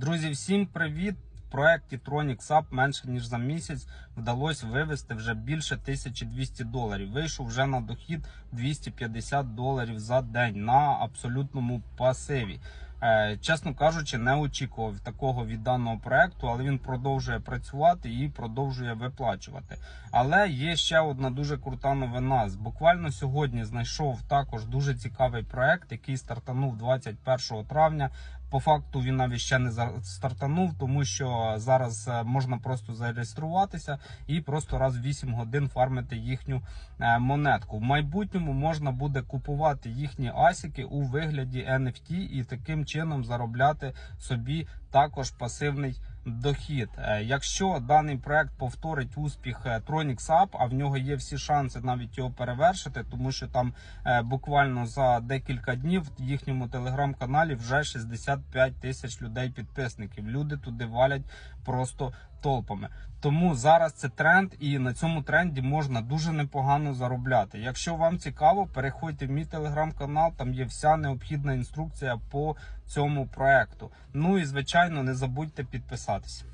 Друзі, всім привіт! В проєкті Tronics Up менше ніж за місяць вдалося вивести вже більше 1200 доларів. Вийшов вже на дохід 250 доларів за день на абсолютному пасиві. Е, Чесно кажучи, не очікував такого від даного проекту, але він продовжує працювати і продовжує виплачувати. Але є ще одна дуже крута новина. Буквально сьогодні знайшов також дуже цікавий проект, який стартанув 21 травня. По факту він навіть ще не стартанув, тому що зараз е, можна просто зареєструватися і просто раз в 8 годин фармити їхню е, монетку. В майбутньому можна буде купувати їхні асіки у вигляді NFT і таким чином заробляти собі також пасивний дохід. Е, Якщо даний проект повторить успіх е, Tronix App, а в нього є всі шанси навіть його перевершити, тому що там е, буквально за декілька днів в їхньому телеграм-каналі вже 65 тисяч людей підписників. Люди туди валять просто толпами. Тому зараз це тренд, і на цьому тренді можна дуже непогано заробляти. Якщо вам цікаво, переходьте в мій телеграм-канал, там є вся необхідна інструкція по цьому проекту. Ну і звичайно, не забудьте підписатися.